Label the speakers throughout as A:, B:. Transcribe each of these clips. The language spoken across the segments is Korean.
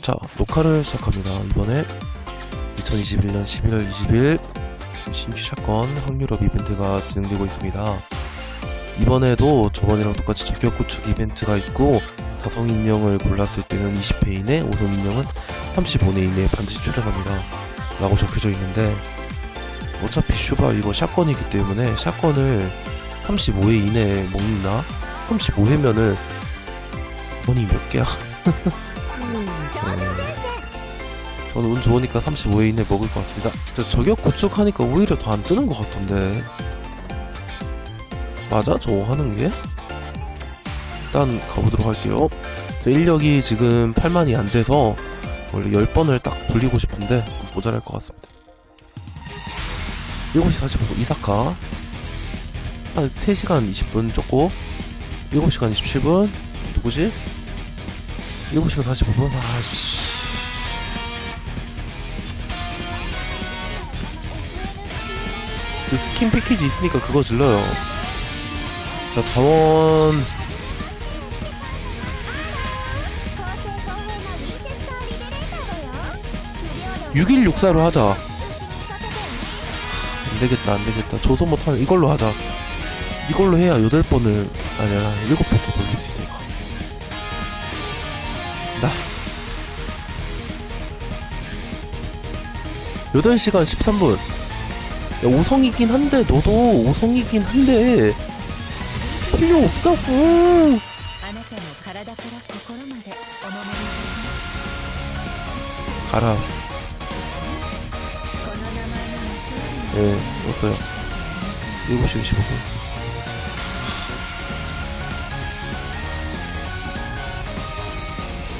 A: 자, 녹화를 시작합니다. 이번에 2021년 11월 20일 신규 샷건 확률업 이벤트가 진행되고 있습니다. 이번에도 저번이랑 똑같이 저격 구축 이벤트가 있고 다성 인형을 골랐을 때는 20회 이내, 5성 인형은 35회 이내에 반드시 출연합니다. 라고 적혀져 있는데 어차피 슈발 이거 샷건이기 때문에 샷건을 35회 이내에 먹나? 35회면은 번이 몇 개야? 네. 저는 운 좋으니까 35회 이내 먹을 것 같습니다. 저 저격 구축하니까 오히려 더 안 뜨는 것 같던데. 맞아? 저거 하는 게? 일단 가보도록 할게요. 저 인력이 지금 8만이 안 돼서 원래 10번을 딱 돌리고 싶은데 좀 모자랄 것 같습니다. 7시 45분 이사카. 한 3시간 20분 쫓고 7시간 27분 누구지? 7시간 45분? 아씨. 그 스킨 패키지 있으니까 그거 질러요. 자, 자원. 6164로 하자. 안 되겠다, 안 되겠다. 조소 못하는 이걸로 하자. 이걸로 해야 8번을, 아니야, 7번 더 돌릴 수 있으 8시간 13분. 야, 5성이긴 한데, 너도 5성이긴 한데, 필요 없다고! 가라. 예, 왔어요. 7시 55분.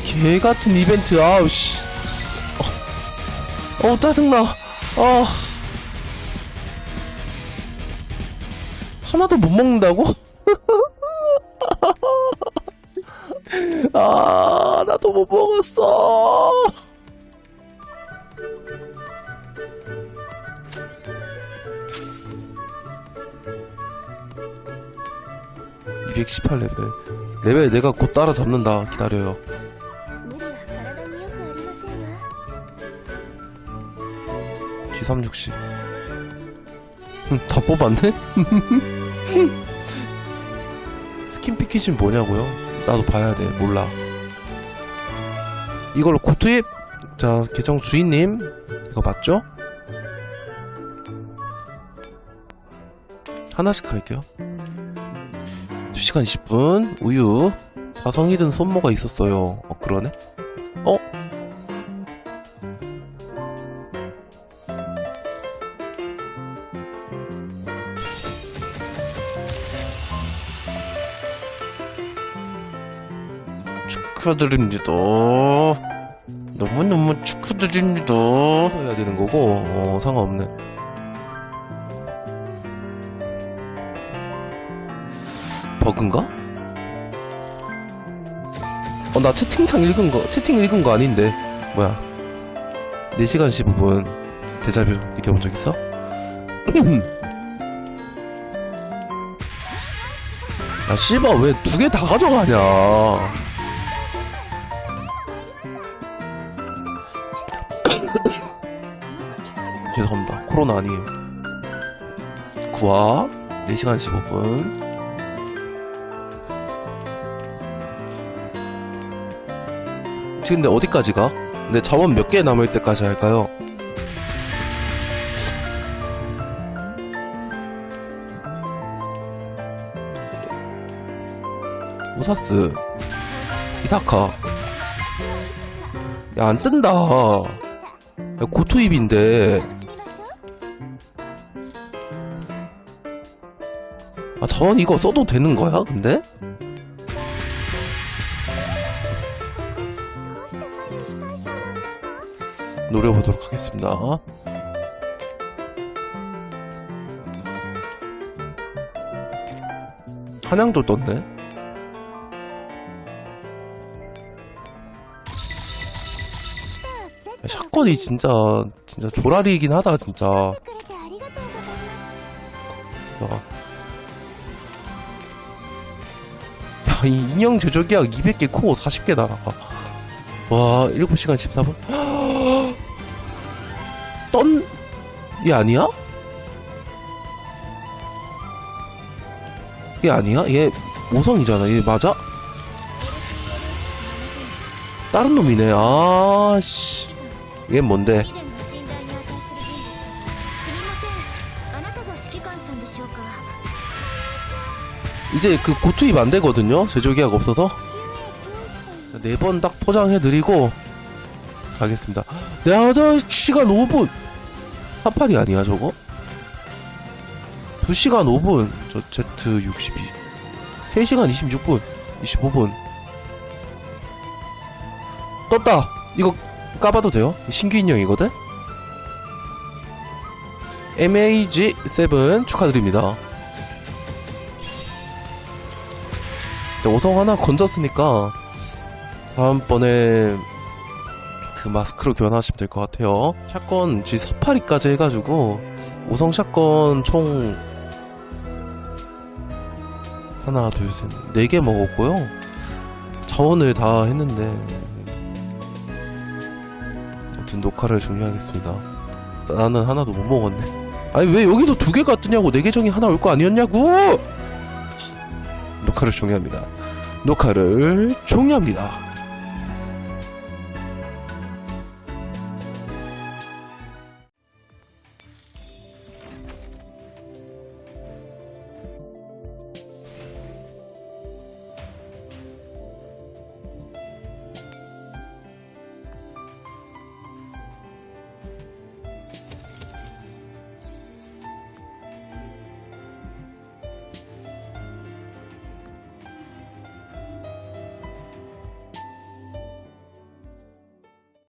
A: 개 같은 이벤트 아우씨 어, 어 짜증나. 아. 하나도 못 먹는다고? 아, 나도 못 먹었어. (218 레벨) 레벨 내가 곧 따라잡는다 기다려요 D360 다 뽑았네? 스킨 피켓이 뭐냐고요? 나도 봐야 돼. 몰라. 이걸로 고투입? 자 계정 주인님. 이거 맞죠? 하나씩 갈게요. 2시간 20분. 우유. 사성이든 손모가 있었어요. 어 그러네? 축하드립니다. 너무너무 축하드립니다. 해야 되는 거고, 어, 상관없네. 버그인가? 어, 나 채팅창 읽은 거, 채팅 읽은 거 아닌데. 뭐야. 4시간 15분. 대자뷰 느껴본 적 있어? 야, 씨발, 왜 두 개 다 가져가냐. 죄송합니다. 코로나 아니에요. 9화 4시간 15분. 지금 근데 어디까지 가? 근데 자원 몇 개 남을 때까지 할까요? 우사스 이사카 야 안 뜬다 고투입인데. 아 저는 이거 써도 되는 거야 근데? 노려보도록 하겠습니다. 한양도 떴네. 사건이 진짜 진짜 조라리이긴 하다 진짜. 야, 이 인형 제조 계약 200개 코어 40개 날아가. 와, 7시간 14분? 떤? 얘 아니야? 얘 아니야? 얘 5성이잖아. 얘 맞아? 다른 놈이네. 아, 씨. 이게 뭔데? 이제 그 고투입 안 되거든요. 제조기약 없어서. 4번 딱 포장해드리고 가겠습니다. 내 아저씨가 5분! 사파리 아니야, 저거? 2시간 5분. 저 Z62. 3시간 26분. 25분. 떴다! 이거 까봐도 돼요? 신규 인형이거든? MAG7 축하드립니다 네, 5성 하나 건졌으니까 다음번에 그 마스크로 교환하시면 될 것 같아요. 샷건 지 사파리까지 해가지고 5성 샷건 총 하나 둘셋 네 개 먹었고요. 자원을 다 했는데 아무튼 녹화를 종료하겠습니다. 나는 하나도 못 먹었네. 아니 왜 여기서 두 개가 뜨냐고 네개 중에 하나 올 거 아니었냐고! 녹화를 종료합니다. 녹화를 종료합니다.